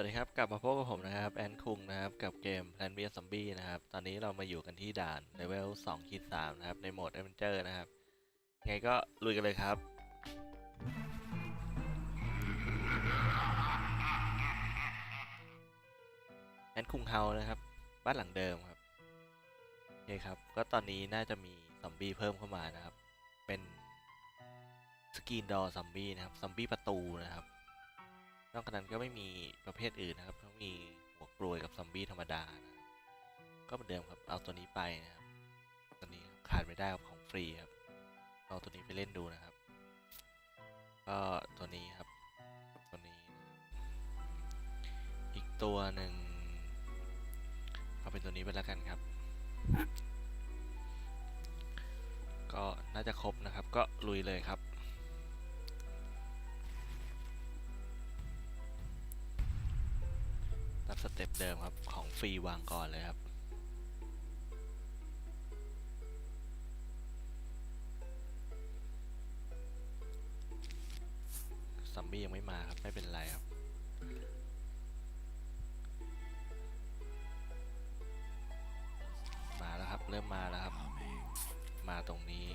วัสดีครับกลับมาพบกับผมนะครับแอนคุงนะครับกับเกม Plan b s Zombie นะครับตอนนี้เรามาอยู่กันที่ด่านเลเวล2ขีด3นะครับในโหมด Adventure นะครับยังไงก็ลุยกันเลยครับ แอนคุงเฮานะครับ บ้านหลังเดิมครับโอเคครับ ก็ตอนนี้น่าจะมีซอมบี้เพิ่มเข้ามานะครับ เป็นสกรีนดอร์ซอมบี้นะครับซอมบี้ประตูนะครับ นอกจากนั้นก็ไม่มีประเภทอื่นนะครับต้องมีหัวกลวยกับซอมบี้ธรรมดานะก็เหมือนเดิมครับเอาตัวนี้ไปนะครับตัวนี้ขาดไม่ได้กับของฟรีครับเอาตัวนี้ไปเล่นดูนะครับ ก็ตัวนี้ครับตัวนี้นะอีกตัวหนึ่งเอาเป็นตัวนี้ไปแล้วกันครับ ก็น่าจะครบนะครับ ก็ลุยเลยครับ สเต็ปเดิมครับ ของฟรีวางก่อนเลยครับ ซัมบี้ยังไม่มาครับ ไม่เป็นไรครับมาแล้วครับเริ่มมาแล้วครับ มาตรงนี้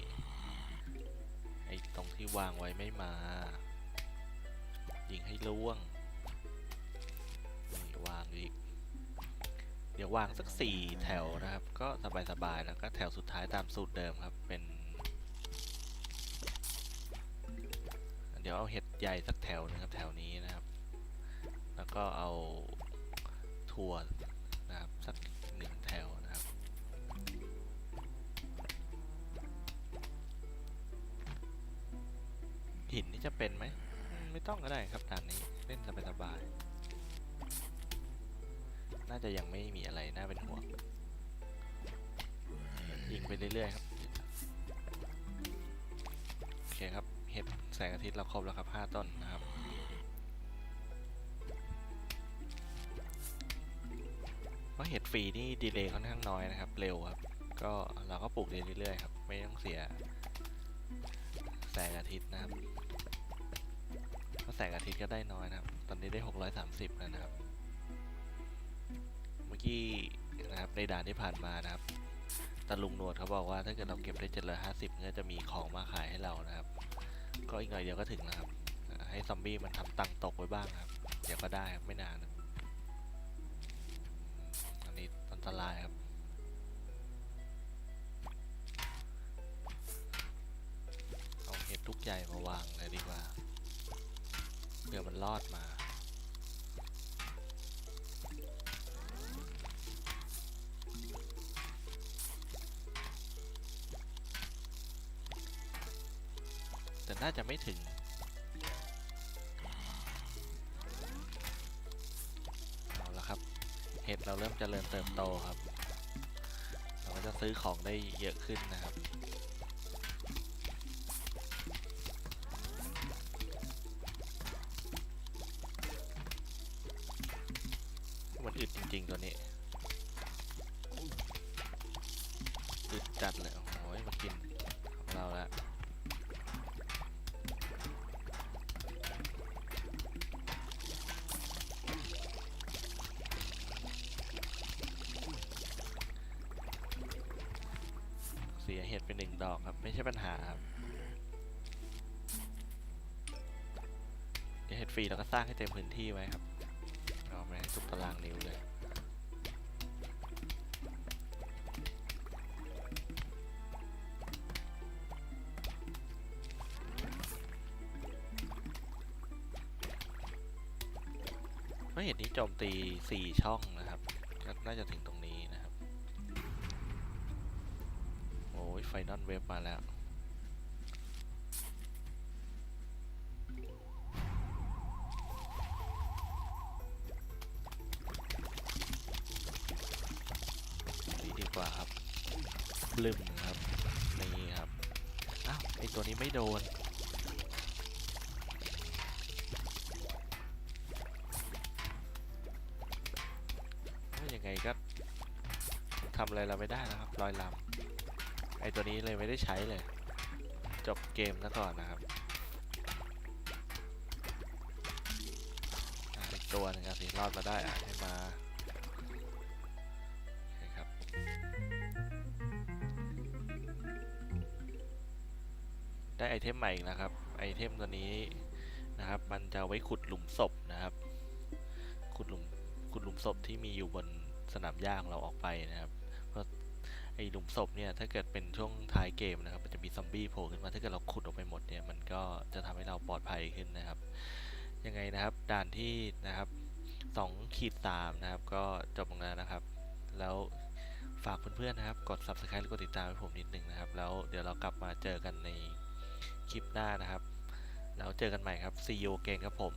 ไอ้ตรงที่วางไว้ไม่มา ยิงให้ล่วง นี่วางอีกเดี๋ยววางสักสี่แถวนะครับ ก็สบายๆแล้วก็แถวสุดท้ายตามสูตรเดิมครับ เป็น เดี๋ยวเอาเห็ดใหญ่สักแถวหนึงครับแถวนี้นะครับ แล้วก็เอาถั่วนะครับสักหนึ่งแถวนะครับ หินนี่จะเป็นไหม ไม่ต้องก็ได้ครับด่านนี้เล่นสบายๆ น่าจะยังไม่มีอะไรน่าเป็นห่วงยิงไปเรื่อยๆครับโอเคครับเห็ดแสงอาทิตย์เราครบแล้วครับ 5 ต้นนะครับเพราะเห็ดฟรีนี่ดีเลย์ค่อนข้างน้อยนะครับ เร็วครับ ก็เราก็ปลูกเรื่อยๆครับ ไม่ต้องเสียแสงอาทิตย์นะครับเพราะแสงอาทิตย์ก็ได้น้อยนะครับ ตอนนี้ได้ 630แล้วนะครับ กี้นะครับในด่านที่ผ่านมานะครับตาลุงหนวดเขาบอกว่าถ้าเกิดเราเก็บได้750ก็จะมีของมาขายให้เรานะครับ ก็อีกหน่อยเดียวก็ถึงนะครับให้ซอมบี้มันทำตังคตกไว้บ้างครับ เดี๋ยวก็ได้ครับไม่นานอันนี้อันตรายครับเอาเห็ดทุกใหญ่มาวางเลยดีกว่าเผื่อมันรอดมา น่าจะไม่ถึง เอาละครับ เห็ดเราเริ่มเจริญเติบโตครับ เราก็จะซื้อของได้เยอะขึ้นนะครับมันอึดจริง ๆ ตัวนี้อึดจัดเลยโอ้โหมากินของเราแล้ว สียเห็ดไปหนึ่งดอกครับ ไม่ใช่ปัญหาครับเห็ดฟรีเราก็สร้างให้เต็มพื้นที่ไว้ครับเอามาให้ทุกตารางนิ้วเลยไม่เห็นนี้โจมตีสี่ช่องนะครับก็น่าจะถึงตรงนี้ นะครับโอ้ยไฟนอลเว็บมาแล้ว นี่ดีกว่าครับบลึมครับ นี่ครับ อ้าว ไอตัวนี้ไม่โดนยังไงก็ทำอะไรเราไม่ได้นะครับลอยลำ อตัวนี้เลยไม่ได้ใช้เลย จบเกมซะก่อนนะครับอีกตัวหนึงอะสิรอดมาได้อะให้มาครับได้ไอเทมใหม่อีกแล้วครับ ไอเทมตัวนี้นะครับ มันจะไว้ขุดหลุมศพนะครับ ขุดหลุมขุดหลุมศพที่มีอยู่บนสนามหญ้าของเราออกไปนะครับ ไอหลุมศพเนี่ยถ้าเกิดเป็นช่วงท้ายเกมนะครับมันจะมีซอมบี้โผล่ขึ้นมาถ้าเกิดเราขุดออกไปหมดเนี่ยมันก็จะทำให้เราปลอดภัยขึ้นนะครับยังไงนะครับด่านที่นะครับสองขีดสามนะครับก็จบลงแล้วนะครับ แล้วฝากเพื่อนๆนะครับ กด subscribe หรือกดติดตามให้ผมนิดนึงนะครับ แล้วเดี๋ยวเรากลับมาเจอกันในคลิปหน้านะครับ แล้วเจอกันใหม่ครับ see you again ครับผม